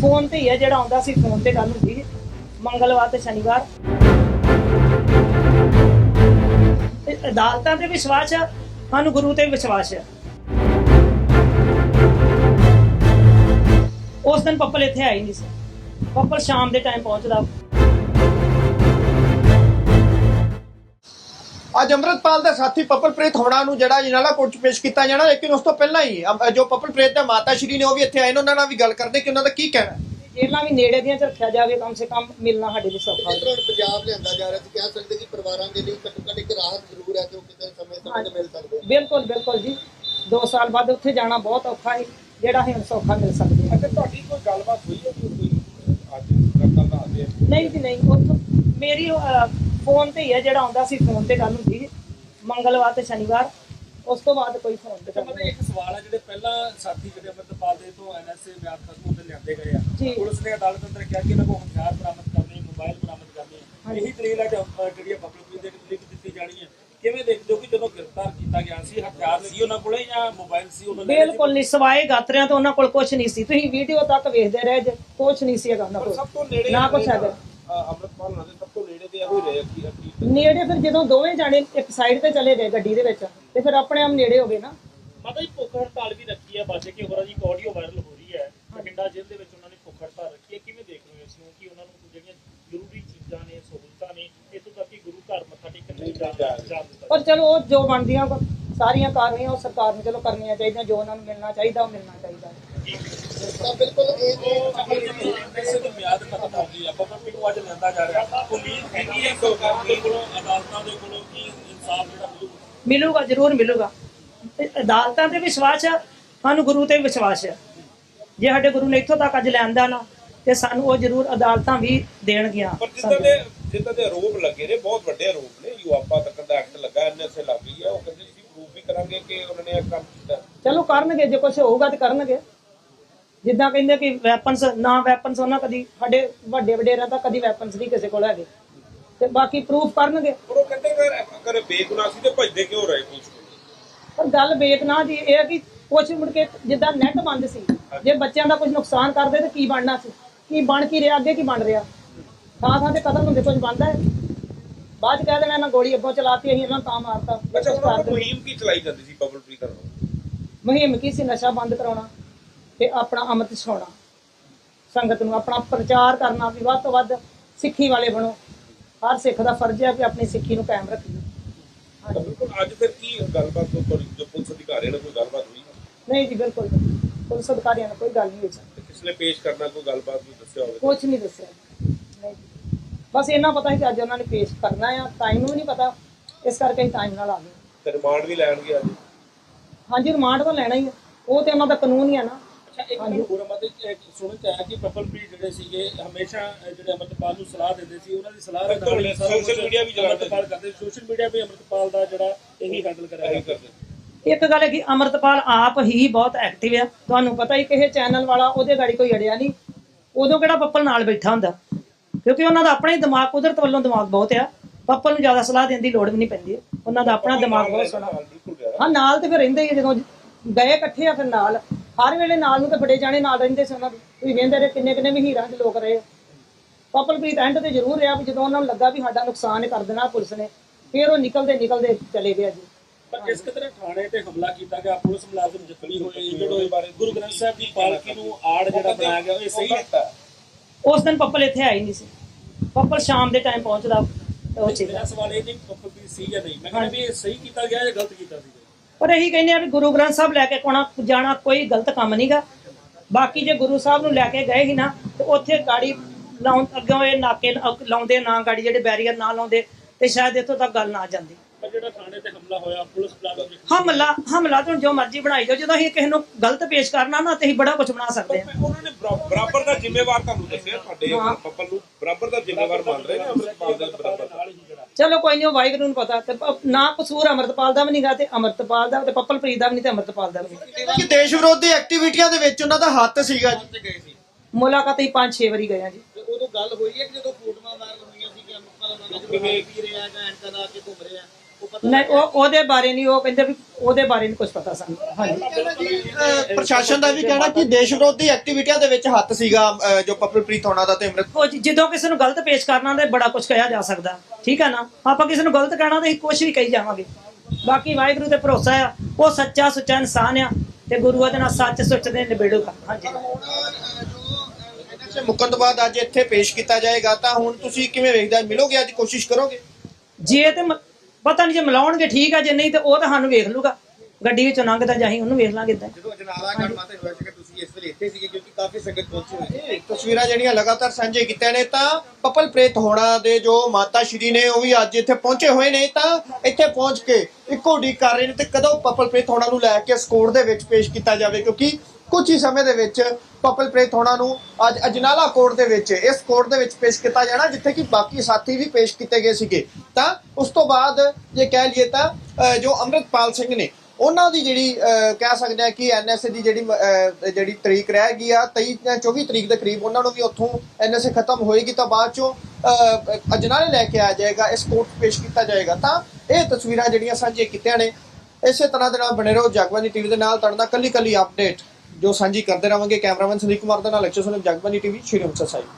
Phone ਤੇ ਹੀ ਹੈ ਜਿਹੜਾ ਆਉਂਦਾ ਸੀ ਫੋਨ ਤੇ ਗੱਲ ਹੁੰਦੀ ਸੀ। ਮੰਗਲਵਾਰ ਤੇ ਸ਼ਨੀਵਾਰ। ਤੇ ਅਦਾਲਤਾਂ ਤੇ ਵਿਸ਼ਵਾਸ ਹੈ ਸਾਨੂੰ ਗੁਰੂ ਤੇ ਵਿਸ਼ਵਾਸ ਹੈ ਉਸ ਦਿਨ ਪੱਪਲ ਇੱਥੇ ਆਈ ਨਹੀਂ ਸੀ। ਪੱਪਲ ਸ਼ਾਮ ਦੇ ਟਾਈਮ ਪਹੁੰਚਦਾ। ਅੱਜ ਅੰਮ੍ਰਿਤਪਾਲ ਦਾ ਸਾਥੀ ਪਪਲਪ੍ਰੀਤ ਹੋਣਾ ਨੂੰ ਜਿਹੜਾ ਜਨਾਲਾ ਕੋਰਟ 'ਚ ਪੇਸ਼ ਕੀਤਾ ਜਾਣਾ ਲੇਕਿਨ ਉਸ ਤੋਂ ਪਹਿਲਾਂ ਹੀ ਅਮ, ਜੋ ਪਪਲਪ੍ਰੀਤ ਦੇ ਮਾਤਾ ਸ਼੍ਰੀ ਨੇ ਉਹ ਵੀ ਇੱਥੇ ਆਏ ਨੇ ਉਹਨਾਂ ਨਾਲ ਵੀ ਗੱਲ ਕਰਦੇ ਕਿ ਉਹਨਾਂ ਦਾ ਕੀ ਕਹਿਣਾ ਹੈ? ਜੇਲਾਂ ਵੀ ਨੇੜੇ ਦੀਆਂ ਚ ਰੱਖਿਆ ਜਾਵੇ ਕਮ ਸੇ ਕਮ ਮਿਲਣਾ ਸਾਡੇ ਲਈ ਸੌਖਾ ਤਰ੍ਹਾਂ ਹੁਣ ਪੰਜਾਬ ਲਿਆਂਦਾ ਜਾ ਰਿਹਾ ਸੀ ਕਹਿ ਸਕਦੇ ਕਿ ਪਰਿਵਾਰਾਂ ਦੇ ਲਈ ਘੱਟੋ ਘੱਟ ਇੱਕ ਰਾਹਤ ਜ਼ਰੂਰ ਹੈ ਕਿ ਉਹ ਕਿਤੇ ਸਮੇਂ ਸਮੇਂ ਤੇ ਮਿਲ ਸਕਦੇ ਬਿਲਕੁਲ ਬਿਲਕੁਲ ਜੀ। 2 ਸਾਲ ਬਾਅਦ ਉੱਥੇ ਜਾਣਾ ਬਹੁਤ ਔਖਾ ਹੈ ਜਿਹੜਾ ਹੁਣ ਸੌਖਾ ਮਿਲ ਸਕਦਾ ਹੈ। ਅੱਛਾ ਤੁਹਾਡੀ ਕੋਈ ਗੱਲਬਾਤ ਹੋਈ ਹੈ ਕੋਈ ਕੋਈ ਅੱਜ ਕਰਦਾ ਦਾ ਆਦੇ ਨਹੀਂ ਜੀ ਨਹੀਂ ਉੱਥੋਂ ਮੇਰੀ ਫੋਨ ਤੇ ਹੀ ਹੈ ਜਿਹੜਾ ਆਉਂਦਾ ਸੀ ਫੋਨ ਤੇ ਗੱਲ ਹੁੰਦੀ ਸੀ ਮੰਗਲਵਾਰ ਤੇ ਸ਼ਨੀਵਾਰ ਉਸ ਤੋਂ ਬਾਅਦ ਕੋਈ ਫੋਨ ਤੇ ਗੱਲ ਮਤਲਬ ਨਹੀਂ। ਇੱਕ ਸਵਾਲ ਹੈ ਜਿਹੜੇ ਪਹਿਲਾਂ ਸਾਥੀ ਜਿਹੜੇ ਅਮਰਤਪਾਲ ਦੇ ਤੋਂ ਐਨਐਸਏ ਮਿਆਦ ਖਤਮ ਹੁੰਦੇ ਲਿਆਂਦੇ ਗਏ ਆ ਜੀ। ਪੁਲਿਸ ਨੇ ਅਦਾਲਤ ਅੰਦਰ ਕਿਹਾ ਕਿ ਇਹਨਾਂ ਕੋਲ ਹਥਿਆਰ ਬਰਾਮਦ ਕਰਨੇ ਮੋਬਾਈਲ ਬਰਾਮਦ ਕਰਨੇ ਹਾਂਜੀ। ਇਹੀ ਦਲੀਲ ਹੈ ਅਹ, ਜਿਹੜੀ ਪਬਲਿਕ ਦੇ ਲਿਖ ਦਿੱਤੀ ਜਾਣੀ ਹੈ ਕਿਵੇਂ ਦੇਖਦੇ ਹੋ ਕਿ ਜਦੋਂ ਗ੍ਰਿਫਤਾਰ ਕੀਤਾ ਗਿਆ ਸੀ ਹਥਿਆਰ ਸੀ ਉਹਨਾਂ ਕੋਲੇ ਜਾਂ ਮੋਬਾਈਲ ਸੀ ਉਹਨਾਂ ਦੇ ਬਿਲਕੁਲ ਨਹੀਂ ਸਵਾਏ ਗਾਤਰਿਆਂ ਤੋਂ ਉਹਨਾਂ ਕੋਲ ਕੁਝ ਨਹੀਂ ਸੀ। ਤੁਸੀਂ ਵੀਡੀਓ ਤੱਕ ਵੇਖਦੇ ਰਹੇ ਜੇ ਕੁਝ ਨਹੀਂ ਸੀ ਹੈਗਾ ਉਹਨਾਂ ਪਰ ਸਭ ਤੋਂ ਕੋਲ ਨੇੜੇ ਨਾ ਕੁਛ ਹੈਗਾ। ਅਮਰਤਪਾਲ ਦੇ ਰਹੇ ਨੇੜੇ ਫਿਰ ਜਦੋਂ ਦੋਵੇਂ ਜਾਣੇ ਇੱਕ ਸਾਈਡ ਤੇ ਚਲੇ ਗਏ ਗੱਡੀ ਦੇ ਵਿੱਚ ਤੇ ਫਿਰ ਆਪਣੇ ਆਪ ਨੇੜੇ ਹੋ ਗਏ ਨਾ ਮਾਤਾ ਜੀ ਭੁੱਖ ਹੜਤਾਲ ਵੀ ਰੱਖੀ ਹੈ ਬਾਜੇ ਕਿ ਹੋਰਾਂ ਦੀ ਇੱਕ ਆਡੀਓ ਵਾਇਰਲ ਹੋ ਰਹੀ ਹੈ ਬਠਿੰਡਾ ਜੇਲ੍ਹ ਦੇ ਵਿੱਚ ਉਹਨਾਂ ਨੇ ਭੁੱਖ ਹੜਤਾਲ ਰੱਖੀ ਹੈ ਕਿਵੇਂ ਦੇਖ ਰਹੇ ਹੋ ਇਸ ਨੂੰ ਕਿ ਉਹਨਾਂ ਨੂੰ ਜਿਹੜੀਆਂ ਜ਼ਰੂਰੀ ਚੀਜ਼ਾਂ ਨੇ ਸਹੂਲਤਾਂ ਨੇ ਇੱਥੋਂ ਤੱਕ ਕਿ ਗੁਰੂ ਘਰ ਮੱਥਾ ਟੇਕਣ ਲਈ ਜਾ ਜਾ ਦਿੱਤਾ ਪਰ ਚਲੋ ਉਹ ਜੋ ਬਣਦੀਆਂ ਸਾਰੀਆਂ ਕਾਰਵਾਈਆਂ ਉਹ ਸਰਕਾਰ ਨੂੰ ਚਲੋ ਕਰਨੀਆਂ ਚਾਹੀਦੀਆਂ ਜੋ ਉਹਨਾਂ ਨੂੰ ਮਿਲਣਾ ਚਾਹੀਦਾ ਉਹ ਮਿਲਣਾ ਚਾਹੀਦਾ ਤਾਂ ਬਿਲਕੁਲ ਇਹ ਦੀ ਮਿਆਦ ਖਤਮ ਹੋ ਗਈ ਆ ਪਬਲਿਕ ਨੂੰ ਅੱਜ ਲੈਂਦਾ ਜਾ ਰਿਹਾ ਦੇ ਕੋਲੋਂ ਅਦਾਲਤਾਂ ਦੇ ਕੋਲੋਂ ਕਿ ਇਨਸਾਫ ਜਿਹੜਾ ਮਿਲੂਗਾ? ਮਿਲੂਗਾ ਜ਼ਰੂਰ ਮਿਲੂਗਾ। ਤੇ ਅਦਾਲਤਾਂ ਤੇ ਵਿਸ਼ਵਾਸ ਹੈ ਸਾਨੂੰ ਗੁਰੂ ਤੇ ਵਿਸ਼ਵਾਸ ਹੈ ਜੇ ਸਾਡੇ ਗੁਰੂ ਨੇ ਇੱਥੋਂ ਤੱਕ ਅੱਜ ਲੈਂਦਾ ਨਾ ਤੇ ਸਾਨੂੰ ਉਹ ਜ਼ਰੂਰ ਅਦਾਲਤਾਂ ਵੀ ਦੇਣਗੀਆਂ। ਪਰ ਜਿੱਦਾਂ ਦੇ ਜਿੱਦਾਂ ਦੇ ਆਰੋਪ ਲੱਗੇ ਨੇ ਬਹੁਤ ਵੱਡੇ ਆਰੋਪ ਨੇ। ਯੂਆਪਾ ਤੱਕ ਦਾ ਐਕਟ ਲੱਗਾ ਐਨਐਸਏ ਲੱਗ ਗਈ ਹੈ ਉਹ ਕਹਿੰਦੇ ਸੀ ਪ੍ਰੂਫ ਵੀ ਕਰਾਂਗੇ ਕਿ ਉਹਨਾਂ ਨੇ ਇਹ ਕੰਮ ਕੀਤਾ। ਚਲੋ ਕਰਨਗੇ ਜੇ ਕੁਝ ਹੋਊਗਾ ਤੇ ਕਰਨਗੇ। ਜਿੱਦਾਂ ਕਹਿੰਦੇ ਕਿ ਵੈਪਨਸ ਨਾ ਵੈਪਨਸ ਉਹਨਾਂ ਕਦੀ ਸਾਡੇ ਵੱਡੇ ਵਡੇਰਿਆਂ ਤਾਂ ਕਦੀ ਵੈਪਨਸ ਨਹੀਂ ਕਿਸੇ ਕੋਲ ਹੈਗੇ। ਤੇ ਬਾਕੀ ਪ੍ਰੂਫ ਕਰਨਗੇ। ਪਰ ਉਹ ਕਹਿੰਦੇ ਅਗਰ ਅਗਰ ਬੇਗੁਨਾਹ ਸੀ ਤੇ ਭੱਜਦੇ ਕਿਉਂ ਰਹੇ ਪੁਲਿਸ ਕੋਲ? ਪਰ ਗੱਲ ਬੇਗਨਾ ਜੀ ਇਹ ਹੈ ਕਿ ਕੁਛ ਮੁੜ ਕੇ ਜਿੱਦਾਂ ਨੈਟ ਬੰਦ ਸੀ ਜੇ ਬੱਚਿਆਂ ਦਾ ਕੁਝ ਨੁਕਸਾਨ ਕਰਦੇ ਤੇ ਕੀ ਬਣਨਾ ਸੀ? ਕੀ ਬਣ ਕੀ ਰਿਹਾ ਅੱਗੇ ਕੀ ਬਣ ਰਿਹਾ? ਥਾਂ ਥਾਂ ਤੇ ਕਤਲ ਹੁੰਦੇ ਕੁਝ ਬਣਦਾ ਹੈ? ਬਾਅਦ ਚ ਕਹਿ ਦੇਣਾ ਇਹਨਾਂ ਗੋਲੀ ਅੱਗੋਂ ਚਲਾਤੀ ਅਸੀਂ ਇਹਨਾਂ ਤਾਂ ਮਾਰਤਾ। ਅੱਛਾ ਕੁਛ ਉਹਨਾਂ ਕਰ ਨੂੰ ਦਿੰਦੇ। ਮੁਹਿੰਮ ਕੀ ਚਲਾਈ ਜਾਂਦੀ ਸੀ ਪਬਲਿਕ ਕਰਨ ਮੁਹਿੰਮ ਕੀ ਸੀ? ਨਸ਼ਾ ਬੰਦ ਕਰਾਉਣਾ ਤੇ ਆਪਣਾ ਅੰਮ੍ਰਿਤ ਛਕਾਉਣਾ। ਸੰਗਤ ਨੂੰ ਆਪਣਾ ਪ੍ਰਚਾਰ ਕਰਨਾ ਵੀ ਵੱਧ ਤੋਂ ਵੱਧ ਸਿੱਖੀ ਵਾਲੇ ਬਣੋ। ਹਰ ਸਿੱਖ ਦਾ ਫਰਜ਼ ਹੈ ਕਿ ਆਪਣੀ ਸਿੱਖੀ ਨੂੰ ਕਾਇਮ ਰੱਖੀਏ ਤਾਂ ਬਿਲਕੁਲ ਅੱਜ ਫਿਰ ਕੀ ਗੱਲਬਾਤ ਤੋਂ ਤੁਹਾਡੀ? ਜੋ ਪੁਲਿਸ ਅਧਿਕਾਰੀਆਂ ਨਾਲ ਕੋਈ ਗੱਲਬਾਤ ਹੋਈ ਨਹੀਂ ਜੀ ਬਿਲਕੁਲ ਨਹੀਂ। ਪੁਲਿਸ ਅਧਿਕਾਰੀਆਂ ਨਾਲ ਕੋਈ ਗੱਲ ਨਹੀਂ ਹੋਈ ਤੇ ਕਿਸ ਨੇ ਪੇਸ਼ ਕਰਨਾ ਕੋਈ ਗੱਲਬਾਤ ਵੀ ਦੱਸਿਆ ਹੋਵੇ? ਕੁਝ ਨਹੀਂ ਦੱਸਿਆ। ਨਹੀਂ ਬਸ ਇਹਨਾਂ ਪਤਾ ਸੀ ਕਿ ਅੱਜ ਉਹਨਾਂ ਨੇ ਪੇਸ਼ ਕਰਨਾ ਆ। ਟਾਈਮ ਨੂੰ ਵੀ ਨਹੀਂ ਪਤਾ। ਇਸ ਕਰਕੇ ਅਸੀਂ ਟਾਈਮ ਨਾਲ ਆ ਗਏ। ਤੇ ਰਿਮਾਂਡ ਵੀ ਲੈਣਗੇ ਅੱਜ? ਹਾਂਜੀ ਰਿਮਾਂਡ ਤਾਂ ਲੈਣਾ ਹੀ ਆ। ਉਹ ਤੇ ਉਹਨਾਂ ਦਾ ਕਾਨੂੰਨ ਹੀ ਆ ਨਾ। ਇੱਕ ਮਿੰਟ ਹੋਰ ਮਤਲਬ ਸੁਣਨ ਚ ਆਇਆ ਕਿ ਪਪਲਪ੍ਰੀਤ ਜਿਹੜੇ ਸੀਗੇ ਹਮੇਸ਼ਾ ਅਹ, ਜਿਹੜੇ ਅਮਰਤਪਾਲ ਨੂੰ ਸਲਾਹ ਦਿੰਦੇ ਸੀ ਉਹਨਾਂ ਦੀ ਸਲਾਹ ਦੇ ਨਾਲ ਹੀ ਸਾਰਾ Social ਕੁਛ media ਵੀ ਚਲਾਉਂਦੇ ਸੀ। ਅਮਰਤਪਾਲ ਕਰਦੇ ਸੋਸ਼ਲ ਮੀਡੀਆ ਵੀ ਅਮਰਤਪਾਲ ਦਾ ਜਿਹੜਾ ਇਹੀ ਹੈਂਡਲ ਕਰਿਆ ਇਹੀ ਜਾਂਦਾ। ਕਰਦੇ ਇੱਕ ਗੱਲ ਹੈ ਕਿ ਅਮਰਤਪਾਲ ਆਪ ਹੀ ਬਹੁਤ ਐਕਟਿਵ ਆ। ਤੁਹਾਨੂੰ ਪਤਾ ਹੀ ਕਿਸੇ ਚੈਨਲ ਵਾਲਾ ਉਹਦੇ ਗਾੜੀ ਕੋਈ ਅੜਿਆ ਨਹੀਂ। ਉਦੋਂ ਕਿਹੜਾ ਪੱਪਲ ਨਾਲ ਬੈਠਾ ਹੁੰਦਾ? ਕਿਉਂਕਿ ਉਹਨਾਂ ਦਾ ਆਪਣਾ ਹੀ ਦਿਮਾਗ ਕੁਦਰਤ ਵੱਲੋਂ ਦਿਮਾਗ ਬਹੁਤ ਆ। ਪੱਪਲ ਨੂੰ ਜ਼ਿਆਦਾ ਸਲਾਹ ਦੇਣ ਦੀ ਲੋੜ ਵੀ ਨਹੀਂ ਪੈਂਦੀ। ਉਹਨਾਂ ਦਾ ਆਪਣਾ ਦਿਮਾਗ ਬਹੁਤ ਸੋਹਣਾ। ਹਾਂ ਨਾਲ ਤੇ ਫਿਰ ਰਹਿੰਦੇ ਹੀ ਜਦੋਂ ਗਏ ਇਕੱਠੇ ਆ ਫਿਰ ਨਾਲ। ਹਰ ਵੇਲੇ ਨਾਲ ਨੂੰ ਤੇ ਬੜੇ ਜਾਣੇ ਨਾਲ ਰਹਿੰਦੇ ਸੀ ਉਹਨਾਂ ਦੇ। ਤੁਸੀਂ ਵੇਖਦੇ ਰਹੇ ਕਿੰਨੇ ਕਿੰਨੇ ਵਹੀਰਾਂ 'ਚ ਲੋਕ ਰਹੇ। ਪਪਲਪ੍ਰੀਤ ਐਂਡ ਤੇ ਜ਼ਰੂਰ ਰਿਹਾ ਵੀ ਜਦੋਂ ਉਹਨਾਂ ਨੂੰ ਲੱਗਾ ਵੀ ਸਾਡਾ ਨੁਕਸਾਨ ਕਰ ਦੇਣਾ ਪੁਲਿਸ ਨੇ ਫਿਰ ਉਹ ਨਿਕਲਦੇ ਨਿਕਲਦੇ ਚਲੇ ਗਏ ਜੀ। ਪਰ ਇਸ ਕਿਤੇ ਥਾਣੇ ਤੇ ਹਮਲਾ ਕੀਤਾ ਗਿਆ? ਪੁਲਿਸ ਮੁਲਾਜ਼ਮ ਜ਼ਖਮੀ ਹੋਏ ਇੰਜਰਡ ਹੋਏ ਬਾਰੇ। ਗੁਰੂ ਗ੍ਰੰਥ ਸਾਹਿਬ ਦੀ ਪਾਲਕੀ ਨੂੰ ਆੜ ਜਿਹੜਾ ਬਣਾਇਆ ਗਿਆ ਇਹ ਸਹੀ ਹੈ ਉਸ ਦਿਨ ਪੱਪਲ ਇੱਥੇ ਆਈ ਨਹੀਂ ਸੀ। ਪੱਪਲ ਸ਼ਾਮ ਦੇ ਟਾਈਮ ਪਹੁੰਚਦਾ ਉਹ ਚੀਜ਼ ਮੇਰਾ ਸਵਾਲ ਇਹ ਨਹੀਂ ਪਪਲਪ੍ਰੀਤ ਸੀ ਜਾਂ ਨਹੀਂ? ਮੈਂ ਕਹਿੰਦਾ ਵੀ ਇਹ ਸਹੀ ਕੀਤਾ ਗਿਆ ਜਾਂ ਗਲਤ ਕੀਤਾ ਸੀ? ਪਰ ਇਹੀ ਕਹਿੰਦੇ ਆ ਵੀ ਗੁਰੂ ਗ੍ਰੰਥ ਸਾਹਿਬ ਲੈ ਕੇ ਕੋਣਾ ਜਾਣਾ ਕੋਈ ਗਲਤ ਕੰਮ ਨਹੀਂਗਾ ਬਾਕੀ ਜੇ ਗੁਰੂ ਸਾਹਿਬ ਨੂੰ ਲੈ ਕੇ ਗਏ ਸੀ ਨਾ ਤੇ ਉੱਥੇ ਗਾੜੀ ਲਾਉਣ ਅੱਗੋਂ ਇਹ ਨਾਕੇ ਲਾਉਂਦੇ ਨਾ ਗਾੜੀ ਜਿਹੜੇ ਬੈਰੀਅਰ ਨਾ ਲਾਉਂਦੇ ਤੇ ਸ਼ਾਇਦ ਇੱਥੋਂ ਤੱਕ ਗੱਲ ਨਾ ਜਾਂਦੀ। ਜਿਹੜਾ ਥਾਣੇ ਤੇ ਹਮਲਾ ਹੋਇਆ ਪੁਲਿਸ ਜ਼ਖਮੀ ਹਮਲਾ ਹਮਲਾ ਤੋਂ ਜੋ ਮਰਜ਼ੀ ਬਣਾਈ ਜਾਓ ਜਦੋਂ ਅਸੀਂ ਕਿਸੇ ਨੂੰ ਗਲਤ ਪੇਸ਼ ਕਰਨਾ ਨਾ ਤੇ ਅਸੀਂ ਬੜਾ ਕੁਝ ਬਣਾ ਸਕਦੇ ਹਾਂ। ਉਹਨਾਂ ਨੇ ਬਰਾ- ਬਰਾਬਰ ਦਾ ਜ਼ਿੰਮੇਵਾਰ ਤੁਹਾਨੂੰ ਦੱਸਿਆ ਤੁਹਾਡੇ ਪੱਪਲ ਨੂੰ ਬਰਾਬਰ ਦਾ ਜ਼ਿੰਮੇਵਾਰ ਮੰਨ ਰਹੇ ਨੇ ਅੰਮ੍ਰਿਤਪਾਲ ਦੇ ਬਰਾਬਰ? ਨਾਲ ਹੀ ਜਿਹੜਾ ਚਲੋ ਕੋਈ ਨਹੀਂ ਉਹ ਵਾਹਿਗੁਰੂ ਨੂੰ ਪਤਾ ਤੇ ਪ- ਨਾ ਕਸੂਰ ਅਮਰਤਪਾਲ ਦਾ ਵੀ ਨਹੀਂਗਾ ਤੇ ਅਮਰਤਪਾਲ ਦਾ ਤੇ ਪੱਪਲਪ੍ਰੀਤ ਦਾ ਵੀ ਨਹੀਂ ਤੇ ਅਮਰਤਪਾਲ ਦਾ ਵੀ ਨਹੀਂ ਕਿ ਦੇਸ਼ ਵਿਰੋਧੀ ਐਕਟੀਵਿਟੀਆਂ ਦੇ ਵਿੱਚ ਉਹਨਾਂ ਦਾ ਹੱਥ ਸੀਗਾ ਜੀ। ਗਏ ਸੀ। ਮੁਲਾਕਾਤ ਹੀ 5-6 ਵਾਰੀ ਗਏ ਆ ਜੀ। ਤੇ ਉਦੋਂ ਗੱਲ ਹੋਈ ਹੈ ਕਿ ਜਦੋਂ ਫੋਟੋਆਂ ਵਾਇਰਲ ਹੋਈਆਂ ਸੀ ਕਿ ਅੰਮ੍ਰਿਤਪਾਲ ਉਹਨਾਂ ਨੇ ਜਦੋਂ ਵੀ ਰਿਹਾ ਜਾਂ ਐਂਟਾ ਲਾ ਕੇ ਘੁੰਮ ਰਿਹਾ? ਨਹੀਂ ਉਹ ਉਹਦੇ ਬਾਰੇ ਨਹੀਂ ਉਹ ਕਹਿੰਦੇ ਵੀ ਉਹਦੇ ਬਾਰੇ ਨਹੀਂ ਕੁਝ ਪਤਾ ਸਾਨੂੰ। ਹਾਂਜੀ। ਪ੍ਰਸ਼ਾਸਨ ਦਾ ਵੀ ਕਹਿਣਾ ਕਿ ਦੇਸ਼ ਵਿਰੋਧੀ ਐਕਟੀਵਿਟੀਆਂ ਦੇ ਵਿੱਚ ਹੱਥ ਸੀਗਾ ਅਹ ਜੋ ਪਪਲਪ੍ਰੀਤ ਹੋਣਾ ਦਾ ਤੇ ਅੰਮ੍ਰਿਤ ਉਹ ਜ- ਜਦੋਂ ਕਿਸੇ ਨੂੰ ਗਲਤ ਪੇਸ਼ ਕਰਨਾ ਤੇ ਬੜਾ ਕੁਝ ਕਿਹਾ ਜਾ ਸਕਦਾ। ਠੀਕ ਹੈ ਨਾ? ਆਪਾਂ ਕਿਸੇ ਨੂੰ ਗਲਤ ਕਹਿਣਾ ਤੇ ਅਸੀਂ ਕੁਝ ਵੀ ਕਹੀ ਜਾਵਾਂਗੇ। ਬਾਕੀ ਵਾਹਿਗੁਰੂ ਤੇ ਭਰੋਸਾ ਆ ਉਹ ਸੱਚਾ ਸੁੱਚਾ ਇਨਸਾਨ ਆ ਤੇ ਗੁਰੂ ਉਹਦੇ ਨਾਲ ਸੱਚ ਸੁੱਚ ਦੇ ਨਿਬੇੜੂਗਾ ਹਾਂਜੀ। ਮੁੱਕਣ ਤੋਂ ਬਾਅਦ ਅੱਜ ਇੱਥੇ ਪੇਸ਼ ਕੀਤਾ ਜਾਏਗਾ ਤਾਂ ਹੁਣ ਤੁਸੀਂ ਕਿਵੇਂ ਵੇਖਦੇ ਮਿਲੋਗੇ ਅੱਜ? ਕੋਸ਼ਿਸ਼ ਕਰੋਗੇ? ਜੇ ਤੇ ਮ- ਪਤਾ ਨਹੀਂ ਜੇ ਮਿਲਾਉਣਗੇ ਠੀਕ ਆ, ਜੇ ਨਹੀਂ ਤੇ ਉਹ ਤਾਂ ਸਾਨੂੰ ਵੇਖ ਲੂਗਾ। ਗੱਡੀ ਵਿੱਚੋਂ ਲੰਘਦਾ ਜਾਹੀਂ ਉਹਨੂੰ ਵੇਖ ਲਾਂਗੇ ਇਦਾਂ। ਜਦੋਂ ਜਨਾਲਾ ਗੜ ਮਾਤੇ ਹੋਇਆ ਸੀ ਤੁਸੀਂ ਇਸ ਸੀਗੇ ਕਿਉਂਕਿ ਕਾਫੀ ਸੰਗਤ ਪਹੁੰਚੀ ਹੋਈ ਸੀ। ਤਸਵੀਰਾਂ ਜਿਹੜੀਆਂ ਲਗਾਤਾਰ ਸਾਂਝੇ ਕੀਤੀਆਂ ਨੇ, ਤਾਂ ਪਪਲ ਪ੍ਰੇਤ ਹੋਣਾ ਦੇ ਜੋ ਮਾਤਾ ਸ਼੍ਰੀ ਨੇ, ਉਹ ਵੀ ਅੱਜ ਇੱਥੇ ਪਹੁੰਚੇ ਹੋਏ ਨੇ। ਤਾਂ ਇੱਥੇ ਪਹੁੰਚ ਕੇ ਇੱਕੋ ਉਡੀਕ ਕਰ ਰਹੇ ਨੇ ਤੇ ਕਦੋਂ ਪਪਲ ਪ੍ਰੇਤ ਹੋਣਾ ਨੂੰ ਲੈ ਕੇ ਸਕੋਰ ਦੇ ਵਿੱਚ ਪੇਸ਼ ਕੀਤਾ ਜਾਵੇ? ਕਿਉਂਕਿ ਕੁਝ ਹੀ ਸਮੇਂ ਦੇ ਵਿੱਚ ਪਪਲ ਪ੍ਰੇਤ ਹੋਣਾ ਨੂੰ ਅੱਜ ਅਜਨਾਲਾ ਕੋਰਟ ਦੇ ਵਿੱਚ, ਇਸ ਕੋਰਟ ਦੇ ਵਿੱਚ ਪੇਸ਼ ਕੀਤਾ ਜਾਣਾ, ਜਿੱਥੇ ਕਿ ਬਾਕੀ ਸਾਥੀ ਵੀ ਪੇਸ਼ ਕੀਤੇ ਗਏ ਸੀਗੇ। ਤਾਂ ਉਸ ਤੋਂ ਬਾਅਦ ਜੇ ਕਹਿ ਲਈਏ ਤਾਂ ਜੋ ਅੰਮ੍ਰਿਤਪਾਲ ਸਿੰਘ ਨੇ ਉਹਨਾਂ ਦੀ ਜਿਹੜੀ ਕਹਿ ਸਕਦੇ ਆ ਕਿ ਐਨਐਸਏ ਦੀ ਜਿਹੜੀ ਜਿਹੜੀ ਤਰੀਕ ਰਹਿ ਗਈ ਆ 23 ਜਾਂ 24 ਤਰੀਕ ਦੇ ਕਰੀਬ ਉਹਨਾਂ ਨੂੰ ਵੀ ਉੱਥੋਂ ਐਨਐਸਏ ਖਤਮ ਹੋਏਗੀ ਤਾਂ ਬਾਅਦ ਚੋਂ ਅਹ, ਅਜਨਾਲੇ ਲੈ ਕੇ ਆ ਜਾਏਗਾ ਇਸ ਕੋਰਟ 'ਚ ਪੇਸ਼ ਕੀਤਾ ਜਾਏਗਾ। ਤਾਂ ਇਹ ਤਸਵੀਰਾਂ ਜਿਹੜੀਆਂ ਸਾਂਝੀਆਂ ਕੀਤੀਆਂ ਨੇ ਇਸੇ ਤਰ੍ਹਾਂ ਦੇ ਨਾਲ ਬਣੇ ਰਹੋ ਜਗਬਾਨੀ ਟੀਵੀ ਦੇ ਨਾਲ। ਤੁਹਾਡੇ ਨਾਲ ਕੱਲੀ ਕੱਲੀ ਅਪਡੇਟ ਜੋ ਸਾਂਝੀ ਕਰਦੇ ਰਵਾਂਗੇ ਕੈਮਰਾਮੈਨ ਸੰਦੀਪ ਕੁਮਾਰ ਦੇ ਨਾਲ ਲਕਸ਼ੇ ਸੁਨਮ ਜਗਬਾਨੀ ਟੀਵੀ ਸ਼੍ਰੀ ਅੰਮ੍ਰਿਤਸਰ ਸਾਹਿਬ।